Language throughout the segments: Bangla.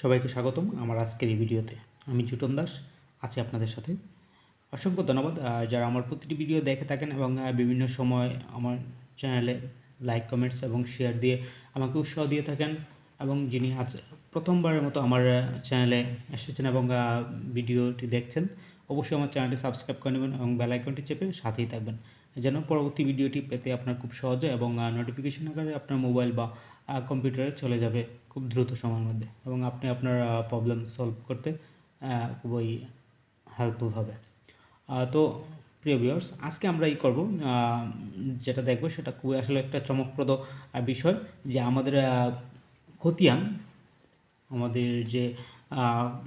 সবাইকে স্বাগতম আমার আজকের এই ভিডিওতে। আমি জুটন দাস, আছি আপনাদের সাথে। অসংখ্য ধন্যবাদ। যারা আমার প্রতিটি ভিডিও দেখে থাকেন এবং বিভিন্ন সময় আমার চ্যানেলে লাইক, কমেন্টস এবং শেয়ার দিয়ে আমাকে উৎসাহ দিয়ে থাকেন এবং যিনি আজ প্রথমবারের মতো আমার চ্যানেলে এসেছেন এবং ভিডিওটি দেখছেন, অবশ্যই আমার চ্যানেলটি সাবস্ক্রাইব করে নেবেন এবং বেল আইকনটি চেপে সাথেই থাকবেন, যেন পরবর্তী ভিডিওটি পেতে আপনার খুব সহজে এবং নোটিফিকেশন আকারে আপনার মোবাইল বা কম্পিউটারে চলে যাবে। খুব দ্রুত সময়ের মধ্যে এবং আপনি আপনার প্রবলেম সলভ করতে খুবই হেল্পফুল হবে। তো প্রিয় ভিউয়ার্স আজকে আমরা এই করব যেটা দেখব সেটা খুবই আসলে একটা চমকপ্রদ বিষয় যে আমাদের খতিয়ান, আমাদের যে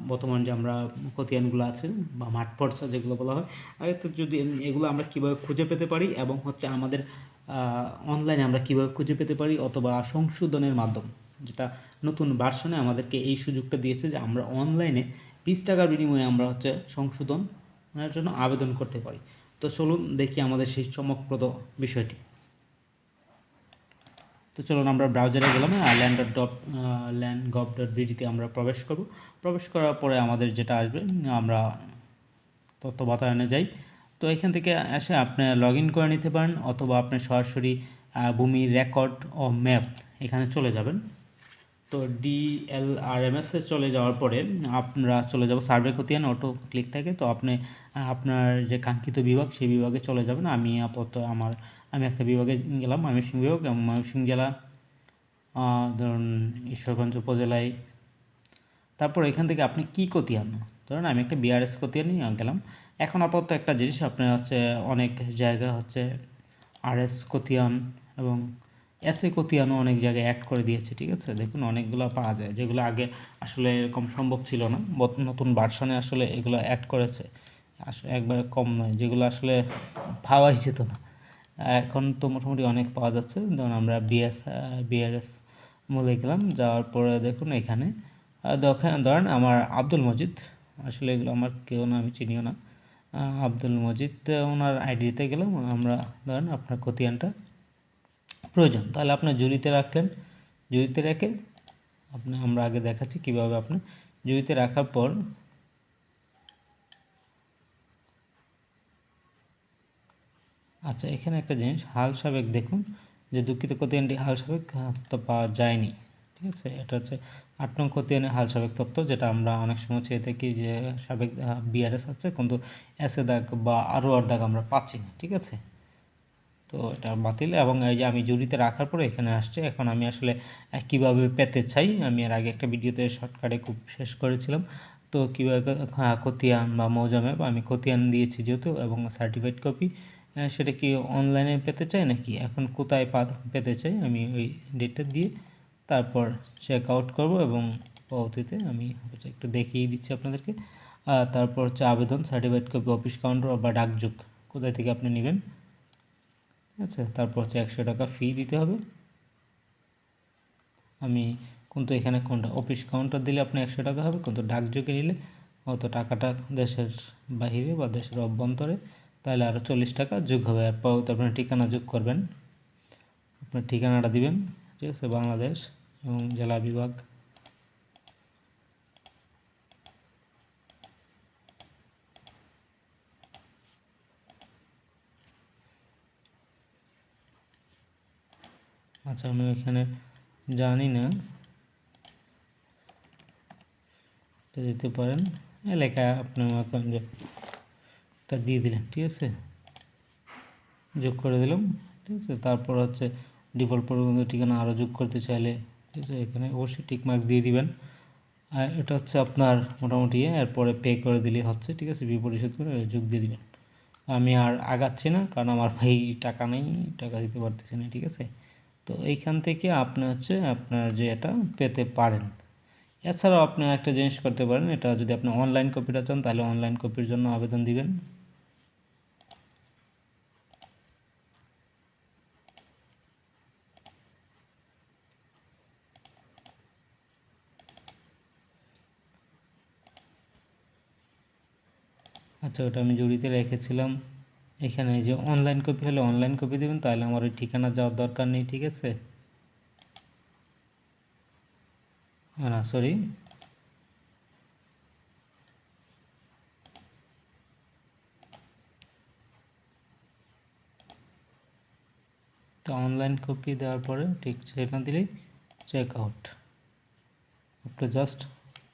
বর্তমান যে আমরা খতিয়ানগুলো আছে বা মাঠ যেগুলো বলা হয় তো যদি এগুলো আমরা কীভাবে খুঁজে পেতে পারি এবং হচ্ছে আমাদের অনলাইনে আমরা কীভাবে খুঁজে পেতে পারি অথবা সংশোধনের মাধ্যম যেটা নতুন ভার্সনে আমাদেরকে এই সুযোগটা দিয়েছে যে আমরা অনলাইনে বিশ টাকার বিনিময়ে আমরা হচ্ছে সংশোধনের জন্য আবেদন করতে পারি। তো চলুন দেখি আমাদের সেই চমকপ্রদ বিষয়টি। তো চলুন আমরা ব্রাউজারে গেলাম land dot land gov dot বিডিতে আমরা প্রবেশ করব। প্রবেশ করার পরে আমাদের যেটা আসবে, আমরা তথ্য বাতায়নে যাই। তো এখান থেকে এসে আপনি লগ ইন করে নিতে পারেন, অথবা আপনি সরাসরি ভূমি রেকর্ড ও ম্যাপ এখানে চলে যাবেন। তো ডিএলআরএমএস চলে যাওয়ার পরে আপনারা চলে যাব সার্ভে খতিয়ান অটো ক্লিক থাকে। তো আপনি, আপনার যে কাঙ্ক্ষিত বিভাগ, সেই বিভাগে চলে যাবেন। আমি আপাতত আমার, আমি একটা বিভাগে গেলাম, ময়মনসিংহ বিভাগ। এবং ময়মনসিংহ জেলা ধরুন ঈশ্বরগঞ্জ উপজেলায়। তারপর এখান থেকে আপনি কি খতিয়ান? ধরুন আমি একটা বিআরএস খতিয়ান নিয়ে গেলাম। এখন আপাতত একটা জিনিস, আপনার হচ্ছে অনেক জায়গা হচ্ছে আরএস খতিয়ান এবং এসএ খতিয়ানও অনেক জায়গায় অ্যাড করে দিয়েছে, ঠিক আছে? দেখুন, অনেকগুলো পাওয়া যায়, যেগুলো আগে আসলে এরকম সম্ভব ছিল না। নতুন ভার্সনে আসলে এগুলো অ্যাড করেছে। আসলে একবারে কম নয়, যেগুলো আসলে পাওয়াই যেত না। এখন তো মোটামুটি অনেক পাওয়া যাচ্ছে। ধরুন আমরা বিএস বিআরএস মূলে গেলাম, যাওয়ার পরে দেখুন এখানে ধরেন আমার আব্দুল মজিদ, আসলে এগুলো আমার কেউ না, আমি চিনিও না। আব্দুল মজিদ, ওনার আইডিতে গেলাম, আমরা ধরেন আপনার খতিয়ানটা প্রয়োজন। তাহলে আপনার জুড়িতে রাখলেন জুড়িতে রেখে আপনি, আমরা আগে দেখাচ্ছি কীভাবে আপনি জুড়িতে রাখার পর আচ্ছা এখানে একটা জিনিস, হাল সাবেক দেখুন, যে দুঃখিত খতিয়ানটি হাল সাবেক তথ্য পাওয়া যায়নি, ঠিক আছে? এটা হচ্ছে আট নং খতিয়ানের হাল সাবেক তত্ত্ব, যেটা আমরা অনেক সময় চেয়ে থাকি যে সাবেক বিআরএস আছে, কিন্তু এসে দাগ বা আরও আর দাগ আমরা পাচ্ছি না, ঠিক আছে? তো এটা বাতিল এবং এই যে আমি জুড়িতে রাখার পরে এখানে আসছে। এখন আমি আসলে কীভাবে পেতে চাই? আমি এর আগে একটা ভিডিওতে শর্টকাটে খুব শেষ করেছিলাম। তো কীভাবে খতিয়ান বা মৌজামে আমি খতিয়ান দিয়েছি যেহেতু এবং সার্টিফাইড কপি সেটা কি অনলাইনে পেতে চাই নাকি? এখন কোথায় পা- পেতে চাই আমি ওই ডেটটা দিয়ে তারপর চেক আউট করব এবং পরবর্তীতে আমি একটু দেখিয়ে দিচ্ছি আপনাদেরকে। তারপর হচ্ছে আবেদন সার্টিফাইড কপি অফিস কাউন্টার বা ডাকযোগ। কোথায় থেকে আপনি নেবেন? আছে? তারপর হচ্ছে একশো টাকা ফি দিতে হবে। আমি কিন্তু এখানে কোনটা? অফিস কাউন্টার দিলে আপনি একশো টাকা হবে, কিন্তু ডাকযোগে নিলে অত টাকাটা দেশের বাহিরে বা দেশের অভ্যন্তরে তাহলে আরও চল্লিশ টাকা যোগ হবে। আর পরবর্তী আপনার ঠিকানা যোগ করবেন। আপনার ঠিকানাটা দিবেন, ঠিক আছে? বাংলাদেশ এবং জেলা বিভাগ। আচ্ছা আমি এখানে জানি না। দিতে পারেন। এলাকা আপনি মনে করেন যে এটা দিয়ে দিলেন, ঠিক আছে? যোগ করে দিলাম, ঠিক আছে? তারপর হচ্ছে ডিফল্ট পরিবর্তন ঠিকানা আরও যোগ করতে চাইলে, ঠিক আছে? এখানে অবশ্যই টিকমার্ক দিয়ে দিবেন। আর এটা হচ্ছে আপনার মোটামুটি, এরপরে পে করে দিলে হচ্ছে, ঠিক আছে? বি পরিশোধ করে যোগ দিয়ে দিবেন। আমি আর আগাচ্ছি না, কারণ আমার ভাই টাকা নেই, টাকা দিতে পারতেছি না, ঠিক আছে? তো এইখান থেকে আপনি হচ্ছে আপনার যে এটা পেতে পারেন। এছাড়াও আপনি একটা জিনিস করতে পারেন, এটা যদি আপনি অনলাইন কপিটা চান, তাহলে অনলাইন কপির জন্য আবেদন দিবেন। আচ্ছা ওটা আমি জড়িতে রেখেছিলাম। এখানে যে অনলাইন কপি হলে অনলাইন কপি দেবেন, তাহলে আমার ওই ঠিকানা যাওয়ার দরকার নেই, ঠিক আছে? না সরি তো অনলাইন কপি দেওয়ার পরে ঠিক সেখানে দিলেই চেক আউট আপনি জাস্ট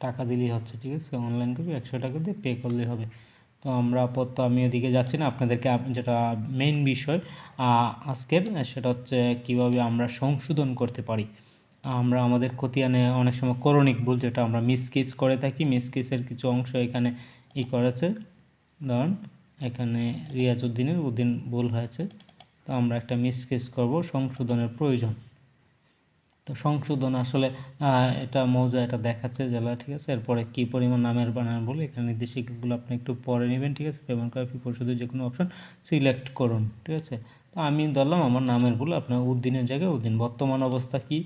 টাকা দিলেই হচ্ছে, ঠিক আছে? অনলাইন কপি একশো টাকা দিয়ে পে করলেই হবে। তো আমরা আপাতত আমি ওদিকে যাচ্ছি না, আপনাদেরকে যেটা মেইন বিষয় আজকের, সেটা হচ্ছে কীভাবে আমরা সংশোধন করতে পারি। আমরা আমাদের খতিয়ানে অনেক সময় করণিক ভুল, যেটা আমরা মিসকেস করে থাকি, মিসকেসের কিছু অংশ এখানে ই করেছে। ধরুন, এখানে রিয়াজউদ্দিনের উদ্দিন ভুল হয়েছে, তো আমরা একটা মিসকেস করব, সংশোধনের প্রয়োজন। তো সংশোধন আসলে এটা মৌজা এটা দেখাচ্ছে জেলা ঠিক আছে? এরপরে কী পরিমাণ নামের বানান বলে, এখানে নির্দেশিকাগুলো আপনি একটু পরে নেবেন, ঠিক আছে? পেমেন্ট কপি পরিশোধের যে কোনো অপশন সিলেক্ট করুন, ঠিক আছে? তো আমি ধরলাম আমার নামের ভুল, আপনার উদ্দিনের জায়গায় উদ্দিন, বর্তমান অবস্থা কি?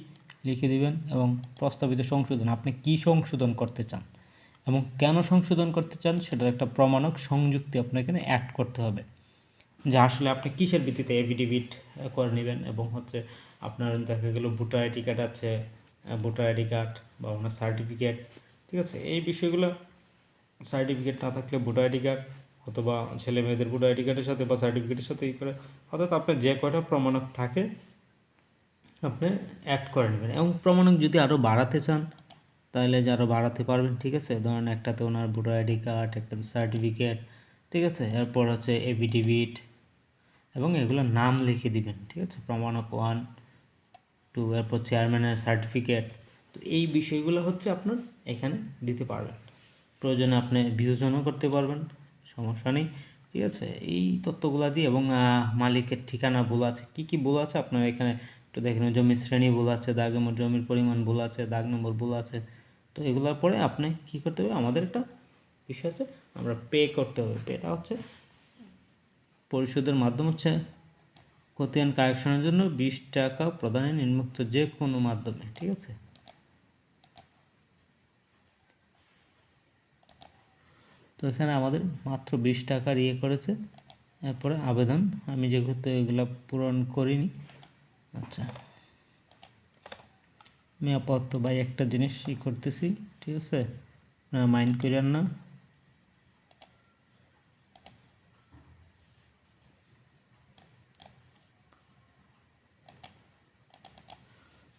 লিখে দিবেন এবং প্রস্তাবিত সংশোধন, আপনি কি সংশোধন করতে চান? এবং কেন সংশোধন করতে চান? সেটার একটা প্রমাণক সংযুক্তি আপনার এখানে অ্যাড করতে হবে। যে আসলে আপনি কিসের ভিত্তিতে এভিডেভিট করে নেবেন এবং হচ্ছে আপনার দেখা গেল ভোটার আইডি কার্ড আছে ভোটার আইডি কার্ড বা আপনার সার্টিফিকেট ঠিক আছে? এই বিষয়গুলো সার্টিফিকেট না থাকলে ভোটার আইডি কার্ড অথবা ছেলে মেয়েদের ভোটার আইডি কার্ডের সাথে বা সার্টিফিকেটের সাথে ই করে, অর্থাৎ আপনার যে কয়টা প্রমাণক থাকে, আপনি অ্যাড করে নেবেন। এবং প্রমাণক যদি আরও বাড়াতে চান, তাহলে যে আরও বাড়াতে পারবেন, ঠিক আছে? ধরেন একটাতে ওনার ভোটার আইডি কার্ড, একটাতে সার্টিফিকেট ঠিক আছে? এরপর হচ্ছে এভিডেভিট এবং এগুলোর নাম লিখে দিবেন, ঠিক আছে? প্রমাণক ওয়ান টু এরপর চেয়ারম্যানের সার্টিফিকেট তো এই বিষয়গুলো হচ্ছে আপনার এখানে দিতে পারবেন। প্রয়োজনে আপনি বিয়োজনও করতে পারবেন, সমস্যা নেই, ঠিক আছে? এই তথ্যগুলো দিয়ে এবং মালিকের ঠিকানা ভুল আছে, কি কি ভুল আছে আপনার এখানে? একটু দেখেন জমির শ্রেণি ভুল আছে, দাগ নম্বর জমির পরিমাণ ভুল আছে, দাগ নম্বর ভুল আছে, তো এগুলোর পরে আপনি কি করতে হবে? আমাদের একটা বিষয় হচ্ছে আমরা পে করতে হবে। পেটা হচ্ছে পরিশোধের মাধ্যম হচ্ছে খতিয়ান কারেকশনের জন্য বিশ টাকা প্রদানে নিম্মুক্ত যে কোনো মাধ্যমে, ঠিক আছে? তো এখানে আমাদের মাত্র বিশ টাকার ইয়ে করেছে। এরপরে আবেদন, আমি যেহেতু এগুলো পূরণ করিনি। আচ্ছা। আমি আপাতত ভাই একটা জিনিস ই করতেছি, ঠিক আছে? মাইন্ড করেন না।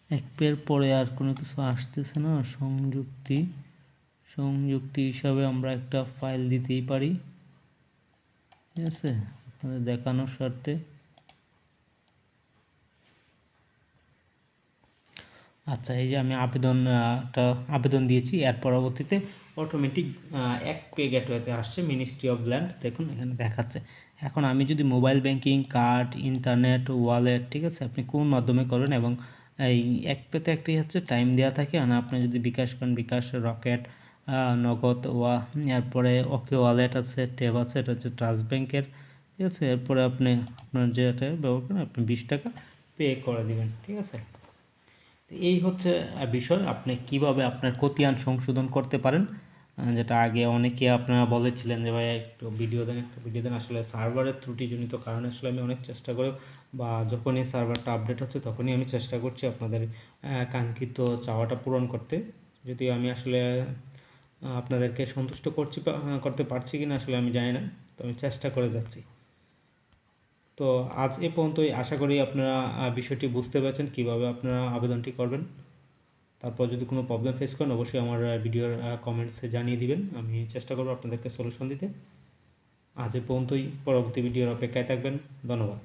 এক পের পরে আর কোনো কিছু আসতেছে না। সংযুক্তি সংযুক্তি হিসাবে আমরা একটা ফাইল দিতেই পারি। ঠিক আছে? আপনাদের দেখানোর স্বার্থে। আচ্ছা এই যে আমি আবেদনটা আবেদন দিয়েছি। এর পরবর্তীতে অটোমেটিক এক পে গেটওয়েতে আসছে মিনিস্ট্রি অফ ল্যান্ড দেখুন, এখানে দেখাচ্ছে। এখন আমি যদি mobile banking card internet wallet ঠিক আছে? আপনি কোন মাধ্যমে করেন এবং এই এক পেতে একটি হচ্ছে টাইম দেওয়া থাকে। আর আপনি যদি বিকাশ করেন, বিকাশ, রকেট নগদ, ওয়া, এরপরে ওকে ওয়ালেট আছে ট্যাব আছে, এটা হচ্ছে ট্রাস্ট ব্যাংকের ঠিক আছে? এরপরে আপনি আপনার যেটা ব্যবহার করেন, আপনি বিশ টাকা পে করে দেবেন। ঠিক আছে? এই হচ্ছে বিষয়। আপনি কীভাবে আপনার খতিয়ান সংশোধন করতে পারেন? যেটা আগে অনেকে আপনারা বলেছিলেন যে ভাই একটু ভিডিও দেন, একটা ভিডিও দেন। আসলে সার্ভারের ত্রুটিজনিত কারণে আসলে আমি অনেক চেষ্টা করে বা যখনই সার্ভারটা আপডেট হচ্ছে, তখনই আমি চেষ্টা করছি আপনাদের কাঙ্ক্ষিত চাওয়াটা পূরণ করতে। যদিও আমি আসলে আপনাদেরকে সন্তুষ্ট করছি করতে পারছি কি না আসলে আমি জানি না, তো আমি চেষ্টা করে যাচ্ছি। তো আজ এ পর্যন্তই। আশা করি আপনারা বিষয়টি বুঝতে পেরেছেন, কীভাবে আপনারা আবেদনটি করবেন। তারপর যদি কোনো প্রবলেম ফেস করেন, অবশ্যই আমার ভিডিওর কমেন্টসে জানিয়ে দিবেন। আমি চেষ্টা করব আপনাদেরকে সলিউশন দিতে। আজ এ পর্যন্তই। পরবর্তী ভিডিওর অপেক্ষায় থাকবেন। ধন্যবাদ।